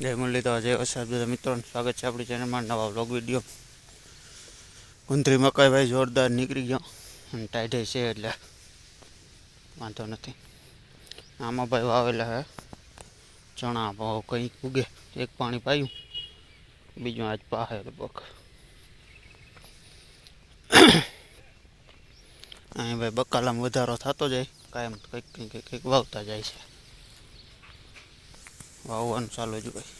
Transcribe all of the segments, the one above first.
જય મુરલીધર, જય વરસાદ બધા મિત્રોને સ્વાગત છે આપણી ચેનલમાં નવા વ્લોગ વીડિયો મકાઈ ભાઈ જોરદાર નીકળી ગયો. અને ટાઈટે છે એટલે વાંધો નથી. આમાં ભાઈ વાવેલા હે. ચણા ભાવ કંઈક ઉગે. એક પાણી પાયું. બીજું આજ પાહે લગભગ અહીં ભાઈ બકાલામાં વધારો થતો જાય. કાયમ કંઈક કંઈક કંઈક વાવતા જાય છે. વાવવાનું ચાલુ જ હોય.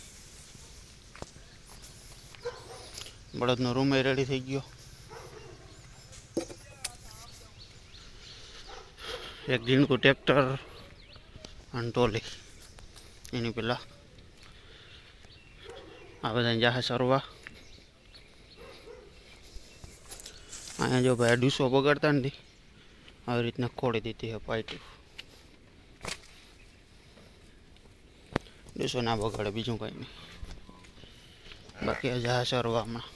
બળદનો રૂમ એ રેડી થઈ ગયો. એક ઝીણકું ટ્રેક્ટર અને ટોલી એની પેલા આ બધા જાહે સરવા અહીંયા જો ભાઈ ડૂસો બગાડતા નથી આવી રીતના ખોડી દીધી છે પાઇટી. ડૂસો ના બગાડે, બીજું કંઈ નહીં. બાકી જાહે સરવા હમણાં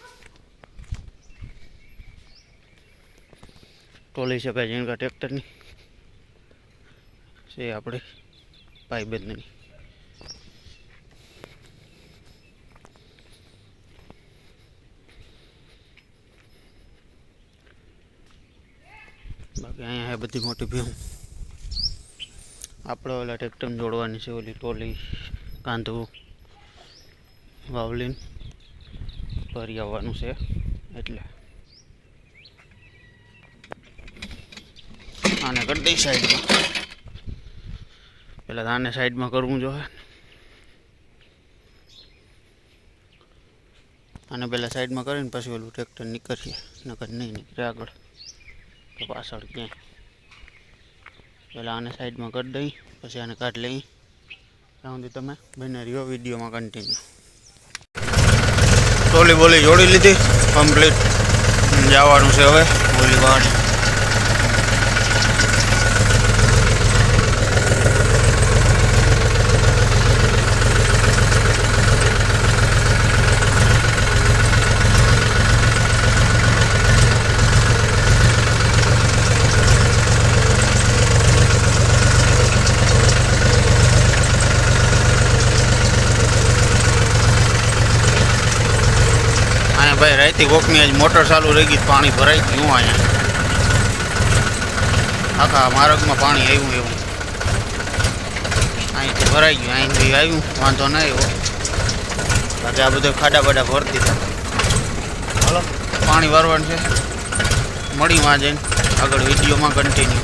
ટોલી છે ભાઈ ઝીણકા ટ્રેક્ટરની. છે આપણે ભાઈબંધની બાકી અહીંયા બધી મોટી ભીહું. આપણે ઓલા ટ્રેક્ટર જોડવાની છે ઓલી ટોલી. કાંધવું વાવલીન ભરી આવવાનું છે એટલે. આને કરી દઈ સાઈડમાં. પેલા આને સાઈડમાં કરવું જોઈએ આને પહેલાં સાઈડમાં કરીને પછી ઓલું ટ્રેક્ટર નીકળીએ, નકર નહીં નીકળે આગળ. તો પાછળ ક્યાંય. પહેલાં આને સાઈડમાં કરી દઈ, પછી આને કાઢી લઈ. ત્યાં સુધી તમે બને રહ્યો વિડીયોમાં કન્ટિન્યુ ટોલી બોલી જોડી લીધી. કમ્પ્લીટ જવાનું છે હવે. બોલી વાળી ભાઈ કોકની આજ મોટર ચાલુ રહી ગઈ, પાણી ભરાઈ ગયું અહીંયા. આખા માર્ગમાં પાણી આવ્યું એવું. અહીંથી ભરાઈ ગયું, અહીંથી આવ્યું, વાંધો ના આવ્યો. બાકી આ બધું ખાડા બાડા ભરતી દીધા હાલો, પાણી વારવાનું છે. મળી વાંચે આગળ વિડીયોમાં કન્ટિન્યુ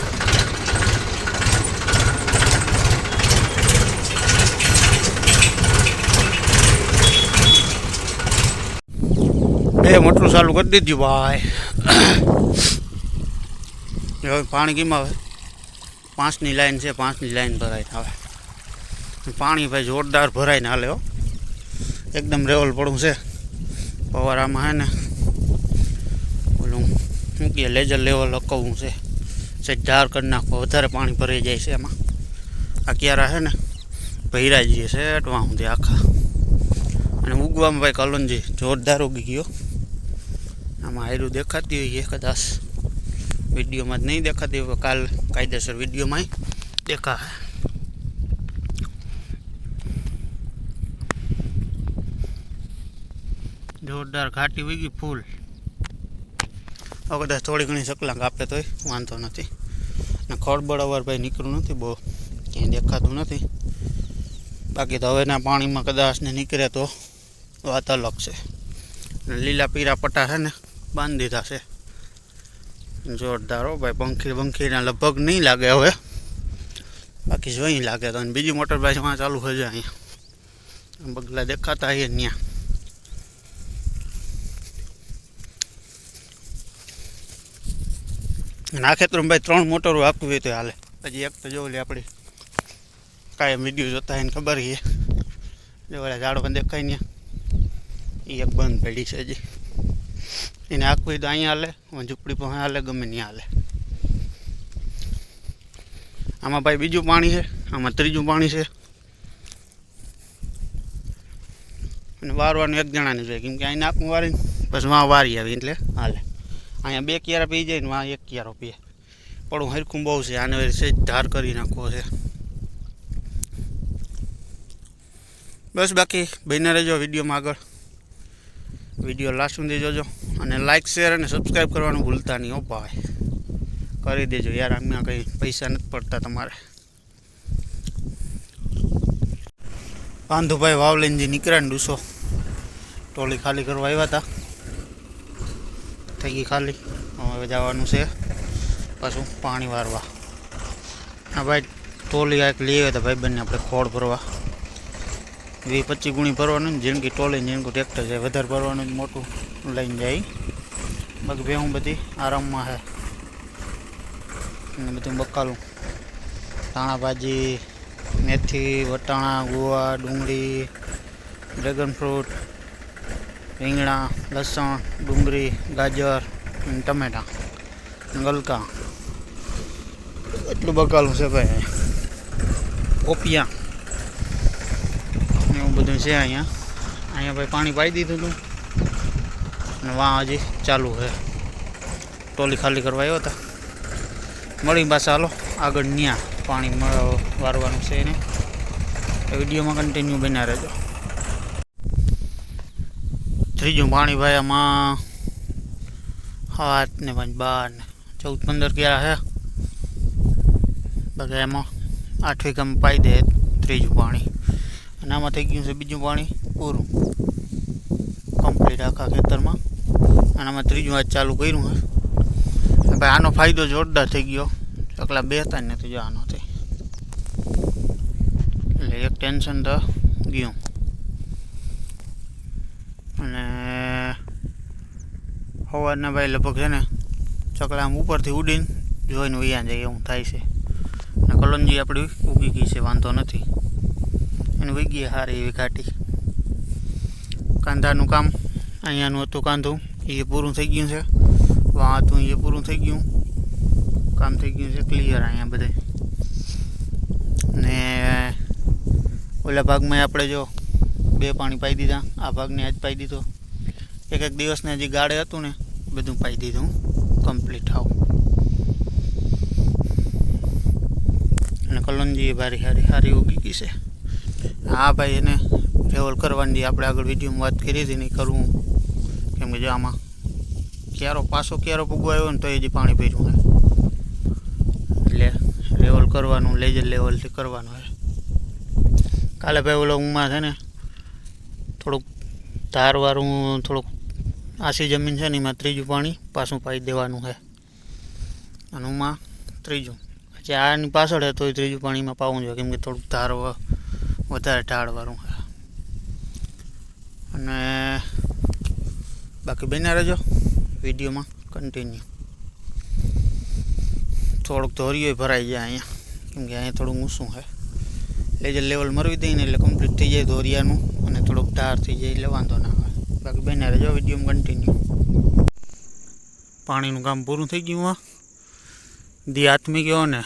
બે મોટરું ચાલુ કરી દીધું ભાઈ. હવે પાણી કેમ આવે? પાંચની લાઈન છે, પાંચની લાઈન ભરાઈને આવે. પાણી ભાઈ જોરદાર ભરાઈને હાલે હો. એકદમ રેવલ પડું છે. પવારામાં હે ને, ઓલું શું કહે લેજર લેવલ અકવવું છે. ધાર કરી નાખો, વધારે પાણી ભરાઈ જાય છે એમાં. આ ક્યારા છે ને, ભૈરાજીએ છે અટવા સુધી આખા. અને ઉગવામાં ભાઈ કલનજી જોરદાર ઉગી ગયો. આમાં આયરું દેખાતી હોય એ કદાચ વિડીયોમાં જ નહીં દેખાતી હોય કાલ કાયદેસર વિડીયોમાં દેખા જોરદાર ઘાટી ઉગી ફૂલ. હવે કદાચ થોડી ઘણી સકલાંક આપે તોય, વાંધો નથી. ને ખળબળ અવાર ભાઈ નીકળ્યું નથી, બહુ ક્યાંય દેખાતું નથી. બાકી તો હવેના પાણીમાં કદાચ ને નીકળે તો વાત અલગ છે. ને લીલા પીરા પટ્ટા છે ને બાંધી દીધા છે જોરદાર હો ભાઈ, પંખી પંખીના લગભગ નહીં લાગે હવે. બાકી જોઈ લાગે તો. અને બીજી મોટર બાઇકમાં ચાલુ થઈ જાય અહીંયા. બગલા દેખાતા હોય ત્યાં અને આ ખેતરમાં ભાઈ ત્રણ મોટરો આપવી હોય તો હાલે. હજી એક તો જોવું લે આપણી કાયમ વીડિયો જોતા એને ખબર છે જો ઓલા ઝાડવા દેખાય ને એ એક બંધ પડી છે હજી. એને આખું તો અહીંયા હાલે ઝૂંપડી પણ હાલે, ગમે ત્યાં હાલે. આમાં ભાઈ બીજું પાણી છે, આમાં ત્રીજું પાણી છે. અને વારવાનું એક જણાને જોઈએ કેમ કે અહીં નાખું વારીને પછી વાં વારી આવી એટલે હાલે. અહીંયા બે કિયારા પી જાય ને વાં એક કિયારો પીએ. પણ હરખું બહુ છે, આને સેજ ધાર કરી નાખવો છે. બસ બાકી બહીને રહેજો વિડીયોમાં આગળ. વીડિયો લાસ્ટ સુધી જોજો અને લાઇક શેર અને સબસ્ક્રાઈબ કરવાનું ભૂલતા નહીં હો ભાઈ કરી દેજો યાર, આમાં કંઈ પૈસા નથી પડતા તમારે. પાંધુભાઈ વાવ લઈને જે નીકળ્યા ને ડૂસો. ટોલી ખાલી કરવા આવ્યા હતા. થઈ ગઈ ખાલી. હવે જવાનું છે પાછું પાણી વારવા. હા ભાઈ ટોલી એક લઈ આવ્યા હતા ભાઈ બંને આપણે ખોળ ભરવા. વીસ પચીસ ગુણી ભરવાનું ને જેમ કે ટોલી જેમ કે ટ્રેક્ટર છે, વધારે ભરવાનું જ મોટું લઈને જાય. બાકી ભેહું બધી આરામમાં છે અને બધું બકાલું. ધાણા ભાજી, મેથી, વટાણા, ગુવા, ડુંગળી, ડ્રેગન ફ્રૂટ, રીંગણા, લસણ, ડુંગળી, ગાજર અને ટમેટા અને ગલકા એટલું બકાલું છે ભાઈ. ઓપિયા. એવું બધું છે અહીંયા. અહીંયા ભાઈ પાણી પાઈ દીધું હતું અને વાં હજી ચાલુ છે. ટોલી ખાલી કરવા આવ્યો હતા મળી પાછા હાલો. આગળ ન્યા પાણી મ- વારવાનું છે એને. એ વિડીયોમાં કન્ટિન્યુ બન્યા રહેજો. ત્રીજું પાણી ભાઈ આમાં સાત ને પાંચ, બાર ને ચૌદ, પંદર ક્યાં છે. બાકી એમાં આઠ વીઘામાં પાઈ દે ત્રીજું પાણી. અને આમાં થઈ ગયું છે બીજું પાણી પૂરું. કમ્પ્લીટ આખા ખેતરમાં. અને આમાં ત્રીજું આજ ચાલુ કર્યું હે ભાઈ, આનો ફાયદો જોરદાર થઈ ગયો. ચકલા બેતા જ નથી જો આનોથી એટલે એક ટેન્શન તો ગયું. અને સવારના ભાઈ લગભગ છે ને ચકલા આમ ઉપરથી ઉડીને જોઈને વૈયા જાય એવું થાય છે. અને કલોનજી આપણી ઉગી ગઈ છે, વાંધો નથી. અને વૈગી સારી એવી ઘાટી. કાંધાનું કામ, અહીંયાનું હતું કાંધું, એ પૂરું થઈ ગયું છે. વાં હતું એ પૂરું થઈ ગયું. કામ થઈ ગયું છે ક્લિયર અહીંયા બધે. ને ઓલા ભાગમાં આપણે જો બે પાણી પાઈ દીધા, આ ભાગને આજ પાઈ દીધો. એક એક દિવસને હજી ગાળે હતું ને, બધું પાઈ દીધું. કમ્પ્લીટ આવું અને કલોનજી ભારી સારી સારી ઉગી ગઈ છે. હા ભાઈ, એને રેવલ કરવાની આપણે આગળ વિડીયોમાં વાત કરી હતી ને કરવું કેમ કે જો આમાં ક્યારો પાછો ક્યારો આવ્યો ને તો એ જ પાણી હોય. એટલે રેવલ કરવાનું લેજર લેવલથી કરવાનું હોય. કાલે ભાઈ ઓલો ઊંઘમાં છે ને થોડુંક ધારવાળું થોડુંક આસી જમીન છે ને એમાં ત્રીજું પાણી પાછું પાઈ દેવાનું છે. અને ઊંઘમાં ત્રીજું. પછી આની પાછળ તો એ ત્રીજું પાણીમાં પાવું જોઈએ, કેમ કે થોડુંક ધાર વધારે ઢાળવાળું અને બાકી બન્યા રહેજો વિડીયોમાં કન્ટિન્યુ થોડુંક ધોરીઓ ભરાઈ જાય અહીંયા. કેમ કે અહીંયા થોડું ઊંચું છે લેજર લેવલ મરવી દઈને એટલે કમ્પ્લીટ થઈ જાય ધોરિયાનું અને થોડુંક ઢાર થઈ જાય એટલે વાંધો ના આવે. બાકી બન્યા રહેજો વિડીયોમાં કન્ટિન્યુ પાણીનું કામ પૂરું થઈ ગયું આ દી આત્મી ગયો ને.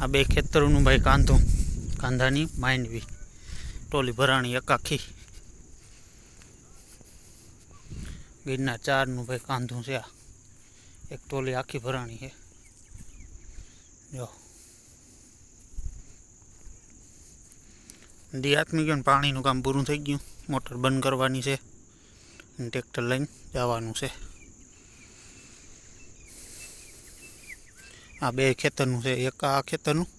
આ બે ખેતરોનું ભાઈ કાંધું. કાંધાની માંડવી. ટોલી ભરાણી એક આખી ગીરના ચારનું ભાઈ કાંધું છે આ. એક ટોલી આખી ભરાણી છે. જો. દી આત્મી ગયો પાણીનું કામ પૂરું થઈ ગયું. મોટર બંધ કરવાની છે. ટ્રેક્ટર લઈને જવાનું છે. આ બે ખેતરનું છે. એક આ ખેતરનું.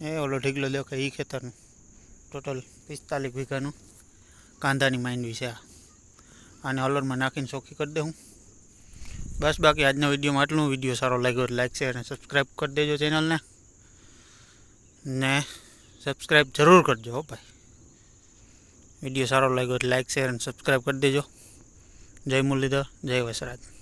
એ ઓલો ઢીગલો દેખાય એ ખેતરનું. ટોટલ પિસ્તાલીસ વીઘાનું કાંદાની માંડવી છે આ. આને હલરમાં નાખીને ચોખ્ખી કરી દઉં. બસ બાકી આજના વિડીયોમાં આટલું. વીડિયો સારો લાગ્યો લાઈક શેર અને સબસ્ક્રાઈબ કરી દેજો ચેનલને ને સબસ્ક્રાઈબ જરૂર કરજો હો ભાઈ. વીડિયો સારો લાગ્યો લાઈક શેર અને સબસ્ક્રાઈબ કરી દેજો. જય મુરલીધર, જય વસરાજ.